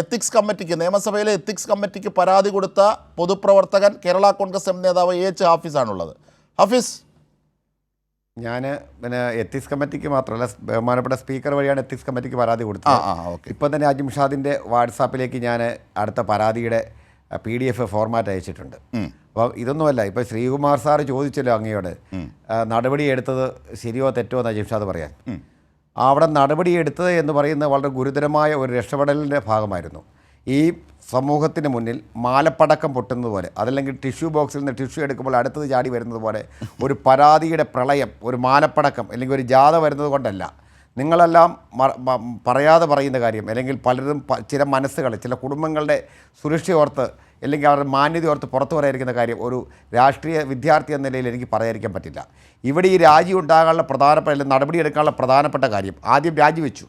Ethics കമ്മിറ്റിക്ക് നിയമസഭയിലെ ethics കമ്മിറ്റിക്ക് പരാതി കൊടുത്ത പൊതുപ്രവർത്തകൻ കേരള കോൺഗ്രസ് എം നേതാവ് എ എച്ച് ഹാഫിസാണുള്ളത്. ഹാഫിസ്. ഞാൻ പിന്നെ എത്തിക്സ് കമ്മിറ്റിക്ക് മാത്രമല്ല ബഹുമാനപ്പെട്ട സ്പീക്കർ വഴിയാണ് എത്തിക്സ് കമ്മിറ്റിക്ക് പരാതി കൊടുത്തത്. ഇപ്പം തന്നെ അജിം ഷാദിന്റെ വാട്സാപ്പിലേക്ക് ഞാൻ അടുത്ത പരാതിയുടെ പി ഡി എഫ് ഫോർമാറ്റ് അയച്ചിട്ടുണ്ട് അപ്പോൾ ഇതൊന്നുമല്ല ഇപ്പോൾ ശ്രീകുമാർ സാർ ചോദിച്ചല്ലോ അങ്ങയോട് നടപടി എടുത്തത് ശരിയോ തെറ്റോ എന്ന് അജിം ഷാദ് പറയാൻ. അവിടെ നടപടിയെടുത്തത് എന്ന് പറയുന്ന വളരെ ഗുരുതരമായ ഒരു രക്ഷപ്പെടലിന്റെ ഭാഗമായിരുന്നു. ഈ സമൂഹത്തിന് മുന്നിൽ മാലപ്പടക്കം പൊട്ടുന്നത് പോലെ അതല്ലെങ്കിൽ ടിഷ്യൂ ബോക്സിൽ നിന്ന് ടിഷ്യൂ എടുക്കുമ്പോൾ അടുത്തത് ചാടി വരുന്നത് പോലെ ഒരു പരാതിയുടെ പ്രളയം ഒരു മാലപ്പടക്കം അല്ലെങ്കിൽ ഒരു ജാഥ വരുന്നത് കൊണ്ടല്ല. നിങ്ങളെല്ലാം പറയാതെ പറയുന്ന കാര്യം അല്ലെങ്കിൽ പലരും ചില മനസ്സുകൾ ചില കുടുംബങ്ങളുടെ സുരക്ഷ ഓർത്ത് അല്ലെങ്കിൽ അവരുടെ മാന്യത ഓർത്ത് പുറത്തു പറയാതിരിക്കുന്ന കാര്യം ഒരു രാഷ്ട്രീയ വിദ്യാർത്ഥി എന്ന നിലയിൽ എനിക്ക് പറയാതിരിക്കാൻ പറ്റില്ല. ഇവിടെ ഈ രാജി ഉണ്ടാകാനുള്ള പ്രധാനപ്പെട്ട അല്ലെങ്കിൽ നടപടിയെടുക്കാനുള്ള പ്രധാനപ്പെട്ട കാര്യം ആദ്യം രാജിവെച്ചു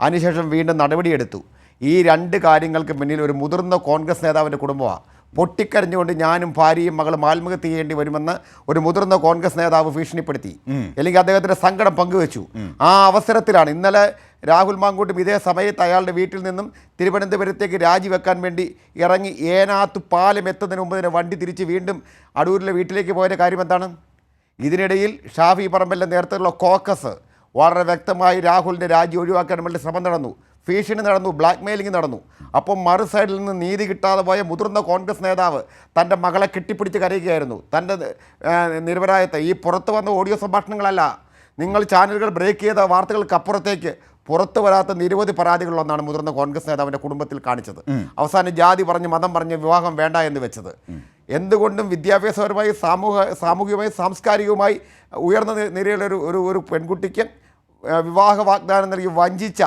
അതിനുശേഷം വീണ്ടും നടപടിയെടുത്തു ഈ രണ്ട് കാര്യങ്ങൾക്ക് പിന്നിൽ ഒരു മുതിർന്ന കോൺഗ്രസ് നേതാവിന്റെ കുടുംബമാണ്. പൊട്ടിക്കരഞ്ഞുകൊണ്ട് ഞാനും ഭാര്യയും മകളും ആത്മഹത്യ ചെയ്യേണ്ടി വരുമെന്ന് ഒരു മുതിർന്ന കോൺഗ്രസ് നേതാവ് ഭീഷണിപ്പെടുത്തി. അല്ലെങ്കിൽ അദ്ദേഹത്തിന്റെ സങ്കടം പങ്കുവച്ചു. ആ അവസരത്തിലാണ് ഇന്നലെ രാഹുൽ മാങ്കൂട്ടും ഇതേ സമയത്ത് അയാളുടെ വീട്ടിൽ നിന്നും തിരുവനന്തപുരത്തേക്ക് രാജിവെക്കാൻ വേണ്ടി ഇറങ്ങി ഏനാത്ത് പാലം എത്തുന്നതിന് മുമ്പ് തന്നെ വണ്ടി തിരിച്ച് വീണ്ടും അടൂരിലെ വീട്ടിലേക്ക് പോയതിന്റെ കാര്യം എന്താണ്? ഇതിനിടയിൽ ഷാഫി പറമ്പലിന്റെ നേരത്തെയുള്ള കോക്കസ് വളരെ വ്യക്തമായി രാഹുലിന്റെ രാജി ഒഴിവാക്കാൻ വേണ്ടി ശ്രമം നടന്നു. ഭീഷണി നടന്നു ബ്ലാക്ക് മെയിലിംഗ് നടന്നു. അപ്പോൾ മറു സൈഡിൽ നിന്ന് നീതി കിട്ടാതെ പോയ മുതിർന്ന കോൺഗ്രസ് നേതാവ് തന്റെ മകളെ കെട്ടിപ്പിടിച്ച് കരയുകയായിരുന്നു. തന്റെ നിരപരായത്തെ ഈ പുറത്ത് വന്ന ഓഡിയോ സംഭാഷണങ്ങളല്ല. നിങ്ങൾ ചാനലുകൾ ബ്രേക്ക് ചെയ്ത വാർത്തകൾക്കപ്പുറത്തേക്ക് പുറത്തു വരാത്ത നിരവധി പരാതികളിലൊന്നാണ് മുതിർന്ന കോൺഗ്രസ് നേതാവിന്റെ കുടുംബത്തിൽ കാണിച്ചത്. അവസാനം ജാതി പറഞ്ഞ് മതം പറഞ്ഞ് വിവാഹം വേണ്ട എന്ന് വെച്ചത്. എന്തുകൊണ്ടും വിദ്യാഭ്യാസപരമായി സാമൂഹ സാമൂഹികമായി സാംസ്കാരികവുമായി ഉയർന്ന നിരയിലൊരു ഒരു ഒരു പെൺകുട്ടിക്ക് വിവാഹ വാഗ്ദാനം നൽകി വഞ്ചിച്ച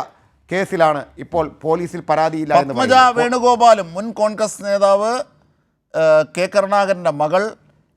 കേസിലാണ് ഇപ്പോൾ പോലീസിൽ പരാതിയില്ല എന്ന് പത്മജ വേണുഗോപാലും മുൻ കോൺഗ്രസ് നേതാവ് കെ കരുണാകരന്റെ മകൾ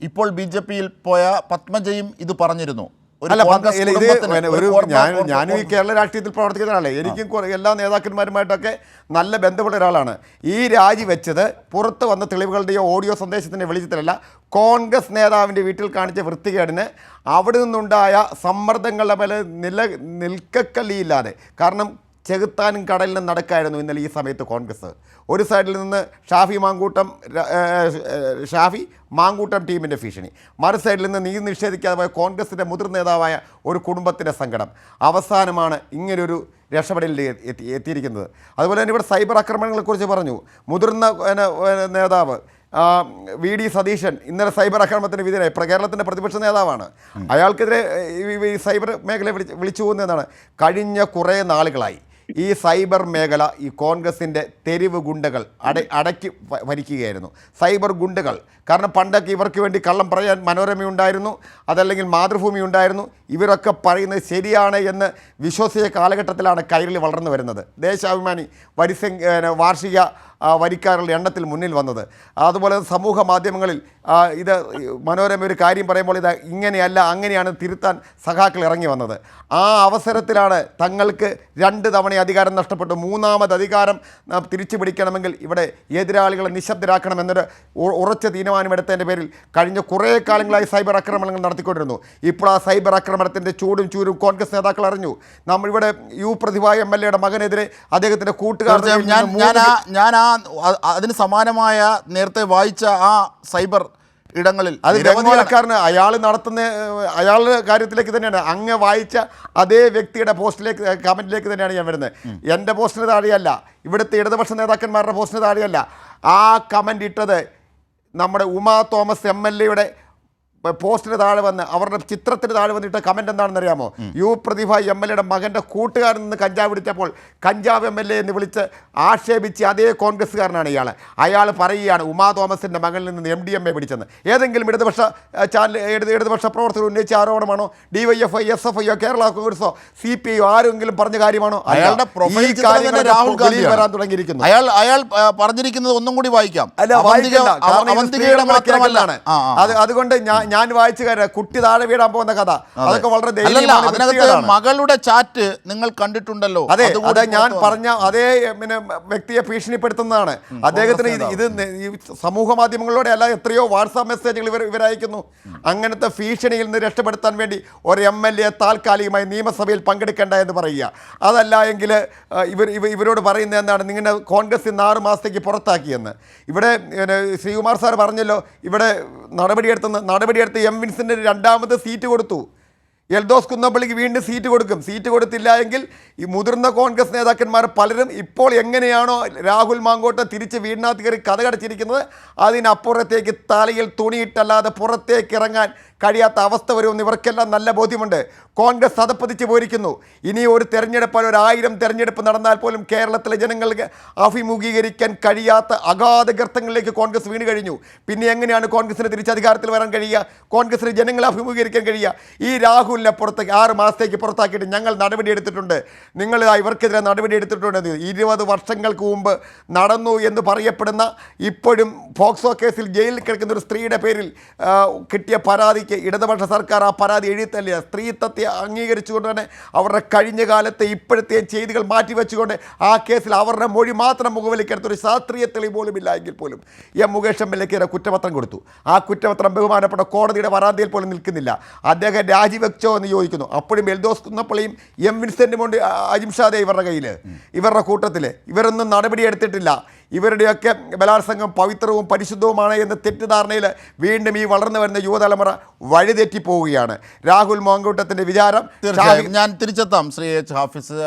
ഇപ്പോൾ ബി ജെ പിയിൽ പോയ പത്മജയും ഇത് പറഞ്ഞിരുന്നു. ഒരു ഞാൻ ഞാനും ഈ കേരള രാഷ്ട്രീയത്തിൽ പ്രവർത്തിക്കുന്ന ഒരാളെ എനിക്കും എല്ലാ നേതാക്കന്മാരുമായിട്ടൊക്കെ നല്ല ബന്ധപ്പെട്ട ഒരാളാണ്. ഈ രാജി വെച്ചത് പുറത്ത് വന്ന തെളിവുകളുടെയോ ഓഡിയോ സന്ദേശത്തിന്റെ വെളിച്ചത്തിലല്ല കോൺഗ്രസ് നേതാവിന്റെ വീട്ടിൽ കാണിച്ച വൃത്തികേടിന് അവിടെ നിന്നുണ്ടായ സമ്മർദ്ദങ്ങളുടെ മേലെ നില നിൽക്കക്കല്ലിയില്ലാതെ. കാരണം ചെകുത്താനും കടലിനും നടക്കായിരുന്നു ഇന്നലെ ഈ സമയത്ത് കോൺഗ്രസ്. ഒരു സൈഡിൽ നിന്ന് ഷാഫി മാങ്കൂട്ടം ഷാഫി മാങ്കൂട്ടം ടീമിന്റെ ഭീഷണി. മറു സൈഡിൽ നിന്ന് നീതി നിഷേധിക്കാതെ പോയ കോൺഗ്രസിന്റെ മുതിർന്ന നേതാവായ ഒരു കുടുംബത്തിന്റെ സങ്കടം. അവസാനമാണ് ഇങ്ങനൊരു രക്ഷപ്പെടലിൽ എത്തി എത്തിയിരിക്കുന്നത്. അതുപോലെ തന്നെ ഇവിടെ സൈബർ ആക്രമണങ്ങളെക്കുറിച്ച് പറഞ്ഞു. മുതിർന്ന നേതാവ് വി ഡി സതീശൻ ഇന്നലെ സൈബർ ആക്രമണത്തിന് വിധേയനായി കേരളത്തിന്റെ പ്രതിപക്ഷ നേതാവാണ്. അയാൾക്കെതിരെ ഈ- സൈബർ മേഖല വിളിച്ച് വിളിച്ചു പോകുന്നതാണ് കഴിഞ്ഞ കുറേ നാളുകളായി. ഈ സൈബർ മേഖല ഈ കോൺഗ്രസിന്റെ തെരുവ് ഗുണ്ടകൾ അട അടക്കി ഭരിക്കുകയായിരുന്നു. സൈബർ ഗുണ്ടകൾ. കാരണം പണ്ടൊക്കെ ഇവർക്ക് വേണ്ടി കള്ളം പറയാൻ മനോരമ ഉണ്ടായിരുന്നു അതല്ലെങ്കിൽ മാതൃഭൂമി ഉണ്ടായിരുന്നു. ഇവരൊക്കെ പറയുന്നത് ശരിയാണ് എന്ന് വിശ്വസിച്ച കാലഘട്ടത്തിലാണ് കൈരളി വളർന്നു വരുന്നത്. ദേശാഭിമാനി വരിസംഖ്യ വാർഷിക വരിക്കാരുടെ എണ്ണത്തിൽ മുന്നിൽ വന്നത്. അതുപോലെ സമൂഹ മാധ്യമങ്ങളിൽ ഇത് മനോരമ ഒരു കാര്യം പറയുമ്പോൾ ഇത് ഇങ്ങനെയല്ല അങ്ങനെയാണ് തിരുത്താൻ സഖാക്കൾ ഇറങ്ങി വന്നത്. ആ അവസരത്തിലാണ് തങ്ങൾക്ക് രണ്ട് തവണ അധികാരം നഷ്ടപ്പെട്ടു മൂന്നാമത് അധികാരം തിരിച്ചു പിടിക്കണമെങ്കിൽ ഇവിടെ എതിരാളികളെ നിശബ്ദരാക്കണം എന്നൊരു ഉറച്ച തീരുമാനമെടുത്തതിന്റെ പേരിൽ കഴിഞ്ഞ കുറേ കാലങ്ങളായി സൈബർ ആക്രമണങ്ങൾ നടത്തിക്കൊണ്ടിരുന്നു. ഇപ്പോൾ ആ സൈബർ ആക്രമണത്തിന്റെ ചൂടും ചൂരും കോൺഗ്രസ് നേതാക്കൾ അറിഞ്ഞു. നമ്മളിവിടെ യു പ്രതിഭ എം എൽ എയുടെ മകനെതിരെ അദ്ദേഹത്തിന്റെ കൂട്ടുകാർ ഞാൻ ഞാൻ ആ അതിന് സമാനമായ നേരത്തെ വായിച്ച ആ സൈബർ ഇടങ്ങളിൽ അത് നിരവധിക്കാരന് അയാൾ നടത്തുന്ന അയാളുടെ കാര്യത്തിലേക്ക് തന്നെയാണ്. അങ്ങ് വായിച്ച അതേ വ്യക്തിയുടെ പോസ്റ്റിലേക്ക് കമന്റിലേക്ക് തന്നെയാണ് ഞാൻ വരുന്നത്. എന്റെ പോസ്റ്റിന് താഴെയല്ല ഇവിടുത്തെ ഇടതുപക്ഷ നേതാക്കന്മാരുടെ പോസ്റ്റിന് താഴെയല്ല. ആ കമന്റ് ഇട്ടത് നമ്മുടെ ഉമാ തോമസ് എം എൽ എയുടെ പോസ്റ്റിന് താഴെ വന്ന് അവരുടെ ചിത്രത്തിന് താഴെ വന്നിട്ട് കമന്റ് എന്താണെന്ന് അറിയാമോ? യു പ്രതിഭ എം എൽ എയുടെ മകന്റെ കൂട്ടുകാരൻ നിന്ന് കഞ്ചാവ് പിടിച്ചപ്പോൾ കഞ്ചാവ് എം എൽ എ എന്ന് വിളിച്ച് ആക്ഷേപിച്ച് അതേ കോൺഗ്രസ്സുകാരനാണ് ഇയാൾ അയാൾ പറയുകയാണ് ഉമാ തോമസിന്റെ മകനിൽ നിന്ന് എം ഡി എം എ പിടിച്ചെന്ന്. ഏതെങ്കിലും ഇടതുപക്ഷ ചാനൽ ഇടത് ഇടതുപക്ഷ പ്രവർത്തകർ ഉന്നയിച്ച ആരോപണമാണോ? D Y F I S F ഐയോ Kerala കോൺഗ്രസോ സി പി ഐയോ ആരെങ്കിലും പറഞ്ഞ കാര്യമാണോ? അയാളുടെ രാഹുൽ ഗാന്ധി വരാൻ തുടങ്ങിയിരിക്കുന്നു. അയാൾ അയാൾ പറഞ്ഞിരിക്കുന്നത് ഒന്നും കൂടി വായിക്കാം. അല്ല അവന്തികയുടെ മാത്രമല്ല. അത് അതുകൊണ്ട് ഞാൻ ഞാൻ വായിച്ചു കയറാം കുട്ടി താഴെ വീടാൻ പോകുന്ന കഥ. അതൊക്കെ വളരെ. മകളുടെ ചാറ്റ് നിങ്ങൾ കണ്ടിട്ടുണ്ടല്ലോ. അതെ അതെ ഞാൻ പറഞ്ഞ അതേ പിന്നെ വ്യക്തിയെ ഭീഷണിപ്പെടുത്തുന്നതാണ്. അദ്ദേഹത്തിന് ഇത് സമൂഹ മാധ്യമങ്ങളിലൂടെ അല്ല എത്രയോ വാട്സാപ്പ് മെസ്സേജുകൾ ഇവർ ഇവരയക്കുന്നു. അങ്ങനത്തെ ഭീഷണിയിൽ നിന്ന് രക്ഷപ്പെടുത്താൻ വേണ്ടി ഒരു എം എൽ എ താൽക്കാലികമായി നിയമസഭയിൽ പങ്കെടുക്കേണ്ട എന്ന് പറയുക. അതല്ല എങ്കിൽ ഇവർ ഇവ ഇവരോട് പറയുന്നത് എന്താണ്? നിങ്ങളുടെ കോൺഗ്രസ് ഇന്ന് ആറ് മാസത്തേക്ക് പുറത്താക്കിയെന്ന്. ഇവിടെ ശ്രീകുമാർ സാർ പറഞ്ഞല്ലോ ഇവിടെ നടപടിയെടുത്തെന്ന് നടപടിയെടുത്ത് എം വിൻസെന്റ് രണ്ടാമത് സീറ്റ് കൊടുത്തു. എൽദോസ് കുന്നപ്പള്ളിക്ക് വീണ്ടും സീറ്റ് കൊടുക്കും. സീറ്റ് കൊടുത്തില്ല എങ്കിൽ ഈ മുതിർന്ന കോൺഗ്രസ് നേതാക്കന്മാർ പലരും ഇപ്പോൾ എങ്ങനെയാണോ രാഹുൽ മാങ്കോട്ട് തിരിച്ച് വീടിനകത്ത് കയറി കഥ കടച്ചിരിക്കുന്നത്. അതിനപ്പുറത്തേക്ക് തലയിൽ തുണിയിട്ടല്ലാതെ പുറത്തേക്ക് ഇറങ്ങാൻ കഴിയാത്ത അവസ്ഥ വരുമെന്ന് ഇവർക്കെല്ലാം നല്ല ബോധ്യമുണ്ട്. കോൺഗ്രസ് അതപ്പതിച്ച് പോയിരിക്കുന്നു. ഇനി ഒരു തെരഞ്ഞെടുപ്പ് ഒരു ആയിരം തെരഞ്ഞെടുപ്പ് നടന്നാൽ പോലും കേരളത്തിലെ ജനങ്ങൾക്ക് അഭിമുഖീകരിക്കാൻ കഴിയാത്ത അഗാധ ഗർത്തങ്ങളിലേക്ക് കോൺഗ്രസ് വീണ് കഴിഞ്ഞു. പിന്നെ എങ്ങനെയാണ് കോൺഗ്രസിന് തിരിച്ച് അധികാരത്തിൽ വരാൻ കഴിയുക? കോൺഗ്രസിന് ജനങ്ങളെ അഭിമുഖീകരിക്കാൻ കഴിയുക? ഈ രാഹുലിനെ പുറത്തേക്ക് ആറ് മാസത്തേക്ക് പുറത്താക്കിയിട്ട് ഞങ്ങൾ നടപടി എടുത്തിട്ടുണ്ട്. നിങ്ങൾ ഇവർക്കെതിരെ നടപടി എടുത്തിട്ടുണ്ട്. ഇരുപത് വർഷങ്ങൾക്ക് മുമ്പ് നടന്നു എന്ന് പറയപ്പെടുന്ന ഇപ്പോഴും ഫോക്സോ കേസിൽ ജയിലിൽ കിടക്കുന്ന ഒരു സ്ത്രീയുടെ പേരിൽ കിട്ടിയ പരാതിക്ക് ഇടതുപക്ഷ സർക്കാർ ആ പരാതി എഴുത്തല്ല സ്ത്രീത്വത്തെ അംഗീകരിച്ചുകൊണ്ട് തന്നെ അവരുടെ കഴിഞ്ഞ കാലത്തെ ഇപ്പോഴത്തെ ചെയ്തികൾ മാറ്റിവെച്ചുകൊണ്ട് ആ കേസിൽ അവരുടെ മൊഴി മാത്രം മുഖവിലേക്കെടുത്ത ഒരു ശാസ്ത്രീയ തെളിവ് പോലും ഇല്ല എങ്കിൽ പോലും M Mukesh M L A കുറ്റപത്രം കൊടുത്തു. ആ കുറ്റപത്രം ബഹുമാനപ്പെട്ട കോടതിയുടെ വരാന്തയിൽ പോലും നിൽക്കുന്നില്ല. അദ്ദേഹം രാജിവെച്ചോ എന്ന് ചോദിക്കുന്നു. അപ്പോഴും എൽദോസ് കുന്നപ്പള്ളിയും എം വിൻസെന്റും കൊണ്ട് അജിംഷാദെ ഇവരുടെ കയ്യിൽ ഇവരുടെ കൂട്ടത്തിൽ ഇവരൊന്നും നടപടിയെടുത്തിട്ടില്ല ഇവരുടെയൊക്കെ ബലാത്സംഗം പവിത്രവും പരിശുദ്ധവുമാണ് എന്ന തെറ്റിദ്ധാരണയിൽ വീണ്ടും ഈ വളർന്നു വരുന്ന യുവതലമുറ വഴിതെറ്റിപ്പോവുകയാണ്. രാഹുൽ മോങ്കൂട്ടത്തിന്റെ വിചാരം ഞാൻ തിരിച്ചെത്താം. ശ്രീ എച്ച്. ഹാഫിസ്